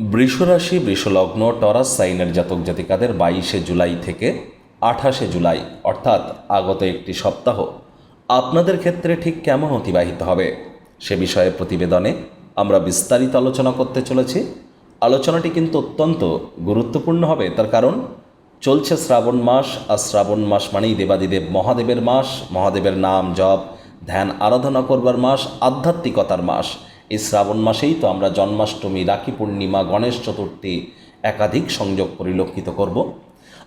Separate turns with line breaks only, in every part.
বৃষরাশি, বৃষলগ্ন, Taurus সাইনের জাতক জাতিকাদের বাইশে জুলাই থেকে আঠাশে জুলাই, অর্থাৎ আগত একটি সপ্তাহ। আপনাদের ক্ষেত্রে ঠিক কেমন অতিবাহিত হবে? সে বিষয়ে প্রতিবেদনে আমরা বিস্তারিত আলোচনা করতে চলেছি। আলোচনাটি কিন্তু অত্যন্ত গুরুত্বপূর্ণ হবে, তার কারণ চলছে শ্রাবণ মাস, আর শ্রাবণ মাস মানেই দেবাদিদেব মহাদেবের মাস, মহাদেবের নাম জপ, ধ্যান আরাধনা করবার মাস, আধ্যাত্মিকতার মাস। এই শ্রাবণ মাসেই তো আমরা জন্মাষ্টমী, রাখি পূর্ণিমা, গণেশ চতুর্থী একাধিক সংযোগ পরিলক্ষিত করব।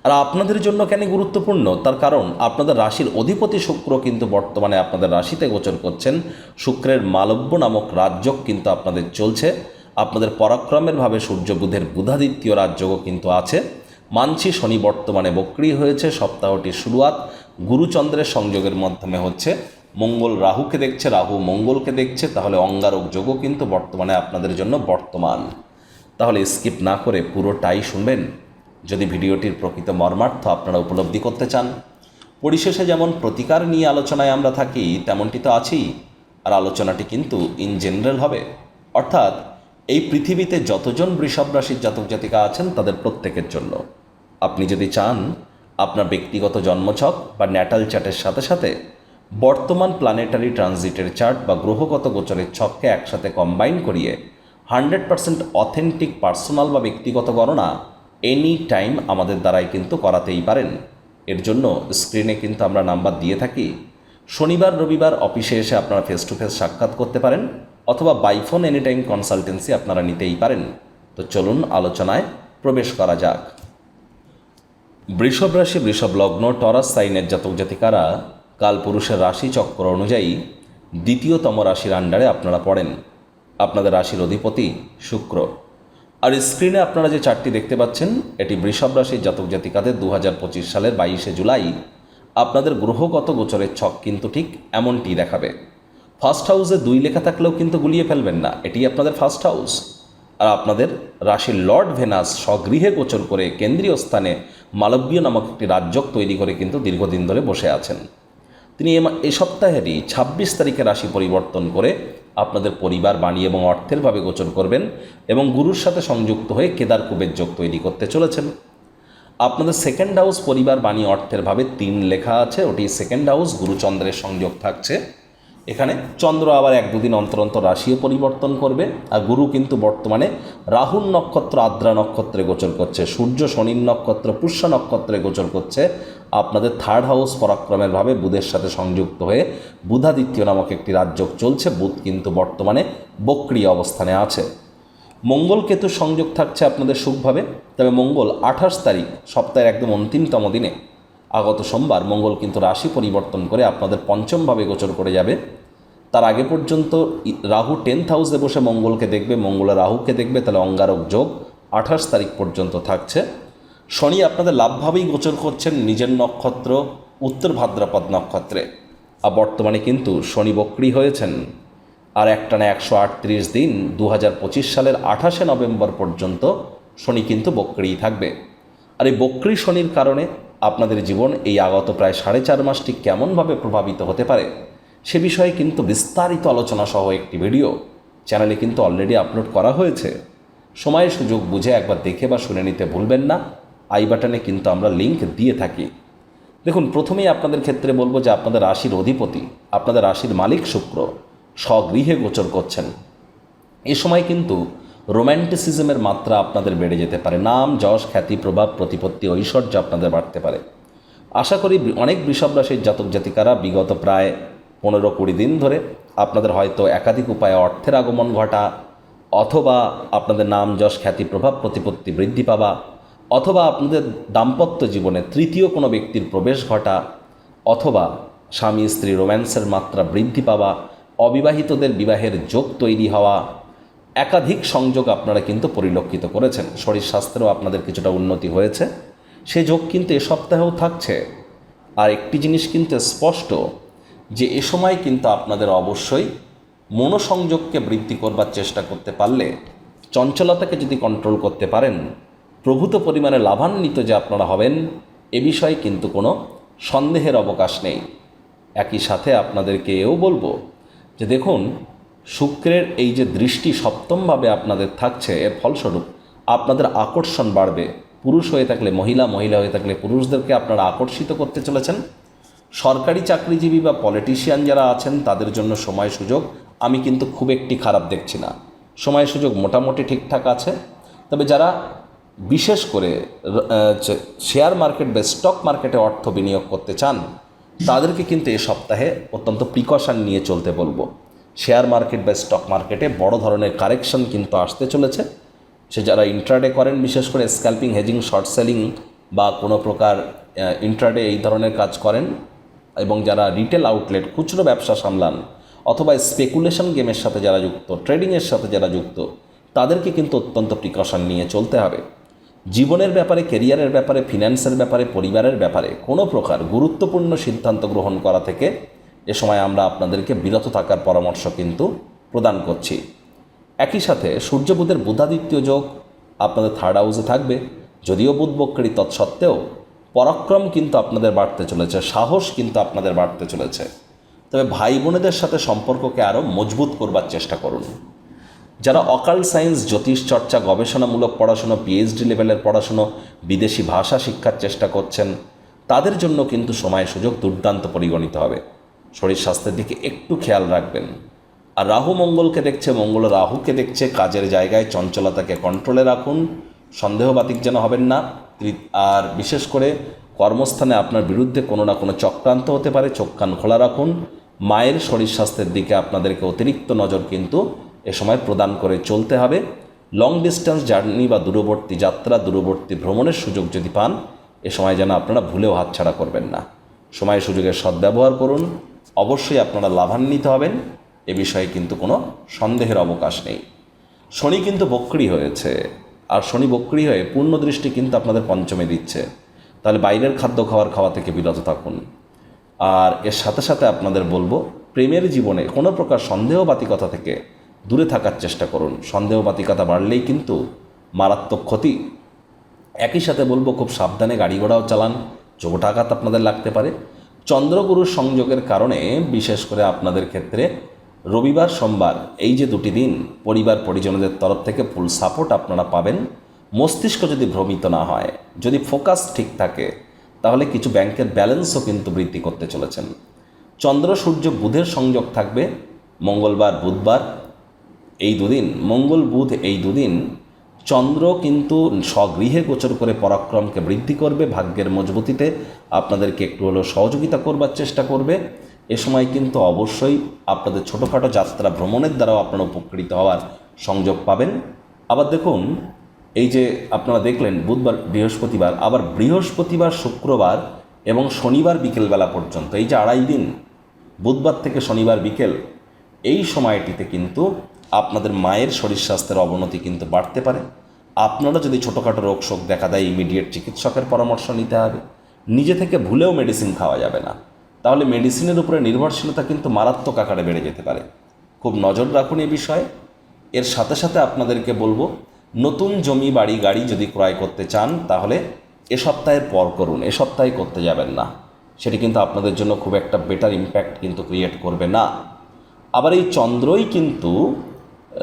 আর আপনাদের জন্য কেন গুরুত্বপূর্ণ? তার কারণ আপনাদের রাশির অধিপতি শুক্র কিন্তু বর্তমানে আপনাদের রাশিতে গোচর করছেন। শুক্রের মালব্য নামক রাজযোগ কিন্তু আপনাদের চলছে। আপনাদের পরাক্রমের ভাবে সূর্য বুধের বুধাদিত্য রাজযোগও কিন্তু আছে। মানছি শনি বর্তমানে বক্রি হয়েছে, সপ্তাহটির শুরুয়াত গুরুচন্দ্রের সংযোগের মাধ্যমে হচ্ছে। মঙ্গল রাহুকে দেখছে, রাহু মঙ্গলকে দেখছে, তাহলে অঙ্গারক যোগও কিন্তু বর্তমানে আপনাদের জন্য বর্তমান। তাহলে স্কিপ না করে পুরোটাই শুনবেন। যদি ভিডিওটির প্রকৃত মর্মার্থ আপনারা উপলব্ধি করতে চান, পরিশেষে যেমন প্রতিকার নিয়ে আলোচনায় আমরা থাকি, তেমনটি তো আছেই। আর আলোচনাটি কিন্তু ইন জেনারেল হবে। অর্থাৎ, এই পৃথিবীতে যতজন বৃষভ রাশির জাতক জাতিকা আছেন তাদের প্রত্যেকের জন্য। আপনি যদি চান, আপনার ব্যক্তিগত জন্মছক বা ন্যাটাল চ্যাটের সাথে সাথে বর্তমান প্ল্যানেটারি ট্রানজিটের চার্ট বা গ্রহগত গোচরের ছককে একসাথে কম্বাইন করিয়ে হান্ড্রেড পার্সেন্ট অথেন্টিক পার্সোনাল বা ব্যক্তিগত গণনা এনি টাইম আমাদের দ্বারাই কিন্তু করাতেই পারেন। এর জন্য স্ক্রিনে কিন্তু আমরা নাম্বার দিয়ে থাকি। শনিবার, রবিবার অফিসে এসে আপনারা ফেস টু ফেস সাক্ষাৎ করতে পারেন অথবা বাইফোন এনি টাইম কনসালটেন্সি আপনারা নিতেই পারেন। তো চলুন আলোচনায় প্রবেশ করা যাক। বৃষভ রাশি, বৃষভ লগ্ন, টরাস, সাইনের জাতক জাতিকারা কালপুরুষের রাশি চক্র অনুযায়ী দ্বিতীয়তম রাশির আন্ডারে আপনারা পড়েন। আপনাদের রাশির অধিপতি শুক্র। আর স্ক্রিনে আপনারা যে চারটি দেখতে পাচ্ছেন, এটি বৃষভ রাশির জাতক জাতিকাদের দু হাজার পঁচিশ সালের বাইশে জুলাই। আপনাদের গ্রহগত গোচরের ছক কিন্তু ঠিক এমনটি দেখাবে। ফার্স্ট হাউসে দুই লেখা থাকলেও কিন্তু গুলিয়ে ফেলবেন না, এটি আপনাদের ফার্স্ট হাউস আর আপনাদের রাশির লর্ড ভেনাস স্বগৃহে গোচর করে কেন্দ্রীয় স্থানে মালব্য নামক একটি রাজ্যক তৈরি করে কিন্তু দীর্ঘদিন ধরে বসে আছেন। তিনি এ সপ্তাহেরই ছাব্বিশ তারিখে রাশি পরিবর্তন করে আপনাদের পরিবার, বাণী এবং অর্থেরভাবে গোচর করবেন এবং গুরুর সাথে সংযুক্ত হয়ে কেদারকুবের যোগ তৈরি করতে চলেছেন। আপনাদের সেকেন্ড হাউস পরিবার, বাণী, অর্থের ভাবে তিন লেখা আছে, ওটি সেকেন্ড হাউস গুরুচন্দ্রের সংযোগ থাকছে। এখানে চন্দ্র আবার এক দুদিন অন্তর অন্তর রাশিও পরিবর্তন করবে, আর গুরু কিন্তু বর্তমানে রাহুল নক্ষত্র, আদ্রা নক্ষত্রে গোচর করছে, সূর্য শনির নক্ষত্র, পুষ্য নক্ষত্রে গোচর করছে। আপনাদের থার্ড হাউস পরাক্রমের ভাবে বুধের সাথে সংযুক্ত হয়ে বুধাদিত্য নামক একটি রাজ্য চলছে, বুধ কিন্তু বর্তমানে বক্রিয় অবস্থানে আছে। মঙ্গল কেতু সংযোগ থাকছে আপনাদের সুখভাবে তবে মঙ্গল আঠাশ তারিখ, সপ্তাহের একদম অন্তিমতম দিনে। আগত সোমবার মঙ্গল কিন্তু রাশি পরিবর্তন করে আপনাদের পঞ্চমভাবে গোচর করে যাবে। তার আগে পর্যন্ত রাহু টেন্থ হাউসে বসে মঙ্গলকে দেখবে, মঙ্গল রাহুকে দেখবে, তাহলে অঙ্গারক যোগ আঠাশ তারিখ পর্যন্ত থাকছে। শনি আপনাদের লাভভাবেই গোচর করছেন নিজের নক্ষত্র, উত্তর ভাদ্রাপদ নক্ষত্রে। আর বর্তমানে কিন্তু শনি বক্রি হয়েছেন। আর একটানা একশো আটত্রিশ দিন দু পঁচিশ সালের আঠাশে নভেম্বর পর্যন্ত শনি কিন্তু বক্রিই থাকবে। আর এই বক্রি শনির কারণে আপনাদের জীবন এই আগত প্রায় সাড়ে চার মাসটি কেমনভাবে প্রভাবিত হতে পারে, সে বিষয়ে কিন্তু বিস্তারিত আলোচনা সহ একটি ভিডিও। চ্যানেলে কিন্তু অলরেডি আপলোড করা হয়েছে। সময় সুযোগ বুঝে একবার দেখে বা শুনে নিতে ভুলবেন না। আই বাটনে কিন্তু আমরা লিংক দিয়ে থাকি। দেখুন, প্রথমেই আপনাদের ক্ষেত্রে বলব যে আপনাদের রাশির অধিপতি, আপনাদের রাশির মালিক শুক্র স্বগৃহে গোচর করছেন। এ সময় কিন্তু রোম্যান্টিসিজমের মাত্রা আপনাদের বেড়ে যেতে পারে। নাম, যশ, খ্যাতি, প্রভাব, প্রতিপত্তি, ঐশ্বর্য আপনাদের বাড়তে পারে। আশা করি অনেক বৃষভ রাশির জাতক জাতিকারা বিগত প্রায় পনেরো কুড়ি দিন ধরে আপনাদের হয়তো একাধিক উপায়ে অর্থের আগমন ঘটা, অথবা আপনাদের নাম, যশ, খ্যাতি, প্রভাব, প্রতিপত্তি বৃদ্ধি পাওয়া, অথবা আপনাদের দাম্পত্য জীবনে তৃতীয় কোনো ব্যক্তির প্রবেশ ঘটা, অথবা স্বামী স্ত্রী রোম্যান্সের মাত্রা বৃদ্ধি পাওয়া, অবিবাহিতদের বিবাহের যোগ তৈরি হওয়া একাধিক সংযোগ আপনারা কিন্তু পরিলক্ষিত করেছেন। শরীর স্বাস্থ্যেরও আপনাদের কিছুটা উন্নতি হয়েছে। সে যোগ কিন্তু এ সপ্তাহেও থাকছে। আর একটি জিনিস কিন্তু স্পষ্ট, যে এ সময় কিন্তু আপনাদের অবশ্যই মনোসংযোগকে বৃদ্ধি করবার চেষ্টা করতে পারলে, চঞ্চলতাকে যদি কন্ট্রোল করতে পারেন, প্রভূত পরিমাণে লাভান্বিত যে আপনারা হবেন, এ বিষয়ে কিন্তু কোনো সন্দেহের অবকাশ নেই। একই সাথে আপনাদেরকে এও বলব যে দেখুন শুক্রের এই যে দৃষ্টি সপ্তমভাবে আপনাদের থাকছে, এর ফলস্বরূপ আপনাদের আকর্ষণ বাড়বে। পুরুষ হয়ে থাকলে মহিলা মহিলা হয়ে থাকলে পুরুষদেরকে আপনারা আকর্ষিত করতে চলেছেন। সরকারি চাকরিজীবী বা পলিটিশিয়ান যারা আছেন, তাদের জন্য সময় সুযোগ। আমি কিন্তু খুব একটি খারাপ দেখছি না। সময় সুযোগ মোটামুটি ঠিকঠাক আছে। তবে যারা বিশেষ করে শেয়ার মার্কেট বা স্টক মার্কেটে অর্থ বিনিয়োগ করতে চান, তাদেরকে কিন্তু এ সপ্তাহে অত্যন্ত প্রিকশন নিয়ে চলতে বলব। শেয়ার মার্কেট বা স্টক মার্কেটে বড় ধরনের কারেকশন কিন্তু আসতে চলেছে। সে যারা ইন্ট্রাডে করেন, বিশেষ করে স্ক্যাল্পিং হেজিং শর্ট সেলিং বা কোনো প্রকার ইন্ট্রাডে এই ধরনের কাজ করেন এবং যারা রিটেল আউটলেট খুচরো ব্যবসা সামলান অথবা স্পেকুলেশন গেমের সাথে যারা যুক্ত ট্রেডিংয়ের সাথে যারা যুক্ত, তাদেরকে কিন্তু অত্যন্ত প্রিকশন নিয়ে চলতে হবে। জীবনের ব্যাপারে কেরিয়ারের ব্যাপারে ফিন্যান্সের ব্যাপারে, পরিবারের ব্যাপারে কোনো প্রকার গুরুত্বপূর্ণ সিদ্ধান্ত গ্রহণ করা থেকে এ সময় আমরা আপনাদেরকে বিরত থাকার পরামর্শ কিন্তু প্রদান করছি। একই সাথে সূর্য বুধের বুধাদিত্য যোগ আপনাদের থার্ড হাউসে থাকবে। যদিও বুধ বক্রী তৎসত্ত্বেও পরাক্রম কিন্তু আপনাদের বাড়তে চলেছে, সাহস কিন্তু আপনাদের বাড়তে চলেছে। তবে ভাই বোনেদের সাথে সম্পর্ককে আরও মজবুত করবার চেষ্টা করুন। যারা অকাল সায়েন্স জ্যোতিষ চর্চা, গবেষণামূলক পড়াশুনো পিএইচডি লেভেলের পড়াশুনো, বিদেশি ভাষা শিক্ষার চেষ্টা করছেন, তাদের জন্য কিন্তু সময় সুযোগ দুর্দান্ত পরিগণিত হবে। শরীর স্বাস্থ্যের দিকে একটু খেয়াল রাখবেন। আর রাহু মঙ্গলকে দেখছে, মঙ্গল রাহুকে দেখছে, কাজের জায়গায় চঞ্চলতাকে কন্ট্রোলে রাখুন। সন্দেহবাতিক যেন হবেন না। আর বিশেষ করে কর্মস্থানে আপনার বিরুদ্ধে কোনো না কোনো চক্রান্ত হতে পারে, চোখ কান খোলা রাখুন। মায়ের শরীর স্বাস্থ্যের দিকে আপনাদেরকে অতিরিক্ত নজর কিন্তু এ সময় প্রদান করে চলতে হবে। লং ডিস্টেন্স জার্নি বা দূরবর্তী যাত্রা, দূরবর্তী ভ্রমণের সুযোগ যদি পান, এ সময় যেন আপনারা ভুলেও হাতছাড়া করবেন না। সময় সুযোগের সদ্ব্যবহার করুন। অবশ্যই আপনারা লাভান্বিত হবেন। এ বিষয়ে কিন্তু কোনো সন্দেহের অবকাশ নেই। শনি কিন্তু বক্রি হয়েছে। আর শনি বক্রি হয়ে পূর্ণ দৃষ্টি কিন্তু আপনাদের পঞ্চমে দিচ্ছে। তাহলে বাইরের খাদ্য খাওয়ার খাওয়া থেকে বিরত থাকুন। আর এর সাথে সাথে আপনাদের বলব, প্রেমের জীবনে কোনো প্রকার সন্দেহবাতিকতা থেকে দূরে থাকার চেষ্টা করুন। সন্দেহবাতিকতা বাড়লেই কিন্তু মারাত্মক ক্ষতি। একই সাথে বলব, খুব সাবধানে গাড়ি ঘোড়াও চালান। চোট আঘাত আপনাদের লাগতে পারে। চন্দ্রগুরুর সংযোগের কারণে, বিশেষ করে আপনাদের ক্ষেত্রে, রবিবার, সোমবার, এই যে দুটি দিন, পরিবার পরিজনদের তরফ থেকে ফুল সাপোর্ট আপনারা পাবেন। মস্তিষ্ক যদি ভ্রমিত না হয়, যদি ফোকাস ঠিক থাকে, তাহলে কিছু ব্যাংকের ব্যালেন্সও কিন্তু বৃদ্ধি করতে চলেছেন। চন্দ্র, সূর্য, বুধের সংযোগ থাকবে। মঙ্গলবার, বুধবার, এই দুদিন, মঙ্গল, বুধ, এই দুদিন চন্দ্র কিন্তু স্বগৃহে গোচর করে পরাক্রমকে বৃদ্ধি করবে, ভাগ্যের মজবুতিতে আপনাদেরকে একটু হলেও সহযোগিতা করবার চেষ্টা করবে। এ সময় কিন্তু অবশ্যই আপনাদের ছোটোখাটো যাত্রা ভ্রমণের দ্বারাও আপনারা উপকৃত হওয়ার সংযোগ পাবেন। আবার দেখুন, এই যে আপনারা দেখলেন, বুধবার, বৃহস্পতিবার, আবার বৃহস্পতিবার, শুক্রবার এবং শনিবার বিকেলবেলা পর্যন্ত, এই যে আড়াই দিন, বুধবার থেকে শনিবার বিকেল, এই সময়টিতে কিন্তু আপনাদের মায়ের শরীর স্বাস্থ্যের অবনতি কিন্তু বাড়তে পারে। আপনারা যদি ছোটোখাটো রোগ শোক দেখা দেয় ইমিডিয়েট চিকিৎসকের পরামর্শ নিতে হবে। নিজে থেকে ভুলেও মেডিসিন খাওয়া যাবে না। তাহলে মেডিসিনের উপরে নির্ভরশীলতা কিন্তু মারাত্মক আকারে বেড়ে যেতে পারে। খুব নজর রাখুন এ বিষয়ে। এর সাথে সাথে আপনাদেরকে বলব, নতুন জমি, বাড়ি, গাড়ি যদি ক্রয় করতে চান, তাহলে এ সপ্তাহের পর করুন। এ সপ্তাহে করতে যাবেন না। সেটি কিন্তু আপনাদের জন্য খুব একটা বেটার ইম্প্যাক্ট কিন্তু ক্রিয়েট করবে না। আবার এই চন্দ্রই কিন্তু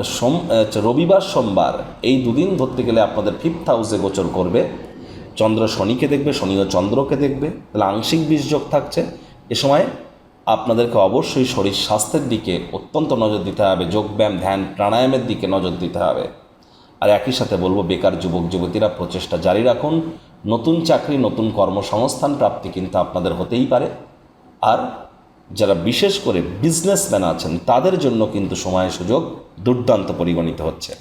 সোম রবিবার, সোমবার, এই দুদিন ধরতে গেলে আপনাদের ফিফথ হাউসে গোচর করবে। চন্দ্র শনিকে দেখবে, শনিও চন্দ্রকে দেখবে। তাহলে আংশিক বীজযোগ থাকছে। এ সময় আপনাদেরকে অবশ্যই শরীর স্বাস্থ্যের দিকে অত্যন্ত নজর দিতে হবে, যোগব্যায়াম, ধ্যান, প্রাণায়ামের দিকে নজর দিতে হবে। আর একই সাথে বলব, বেকার যুবক, যুবতীরা প্রচেষ্টা জারি রাখুন। নতুন চাকরি, নতুন কর্মসংস্থান প্রাপ্তি কিন্তু আপনাদের হতেই পারে। আর যারা বিশেষ করে বিজনেসম্যান আছেন, তাদের জন্য কিন্তু সময় সুযোগ দুর্দান্ত পরিগণিত হচ্ছে।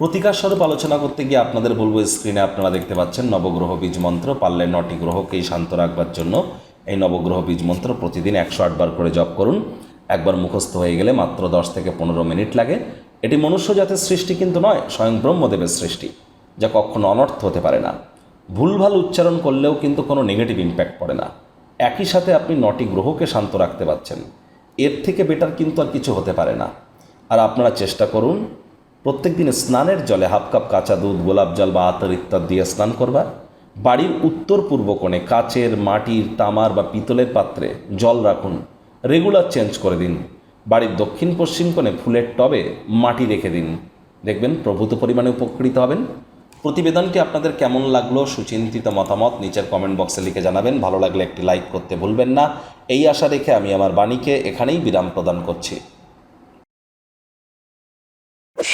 প্রতিকার স্বরূপ আলোচনা করতে গিয়ে আপনাদের বলব স্ক্রিনে আপনারা দেখতে পাচ্ছেন নবগ্রহ বীজ মন্ত্র, পারলে নটি গ্রহকেই শান্ত রাখবার জন্য। এই নবগ্রহ বীজ মন্ত্র প্রতিদিন একশো আটবার করে জপ করুন। একবার মুখস্থ হয়ে গেলে মাত্র দশ থেকে পনেরো মিনিট লাগে। এটি মনুষ্য জাতের সৃষ্টি কিন্তু নয়, স্বয়ং ব্রহ্মদেবের সৃষ্টি, যা কখনো অনর্থ হতে পারে না। ভুলভাল উচ্চারণ করলেও কিন্তু কোনো নেগেটিভ ইম্প্যাক্ট পড়ে না। একই সাথে আপনি নটি গ্রহকে শান্ত রাখতে পারছেন। এর থেকে বেটার কিন্তু আর কিছু হতে পারে না। আর আপনারা চেষ্টা করুন, প্রত্যেক দিন স্নানের জলে হাফ কাপ কাঁচা দুধ, গোলাপ জল বা আতর ইত্যাদি দিয়ে স্নান করবার। বাড়ির উত্তর পূর্ব কোণে কাচের, মাটির, তামার বা পিতলের পাত্রে জল রাখুন। রেগুলার চেঞ্জ করে দিন। বাড়ির দক্ষিণ পশ্চিম কোণে ফুলের টবে মাটি রেখে দিন। দেখবেন প্রভূত পরিমাণে উপকৃত হবেন। প্রতিবেদনটি আপনাদের কেমন লাগল, সুচিন্তিত মতামত নিচের কমেন্ট বক্সে লিখে জানাবেন। ভালো লাগলে একটি লাইক করতে ভুলবেন না। এই আশা রেখে আমি আমার বাণীকে এখানেই বিরাম প্রদান করছি।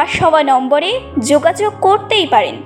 ফ্লাশ হওয়া নম্বরে যোগাযোগ করতেই পারেন।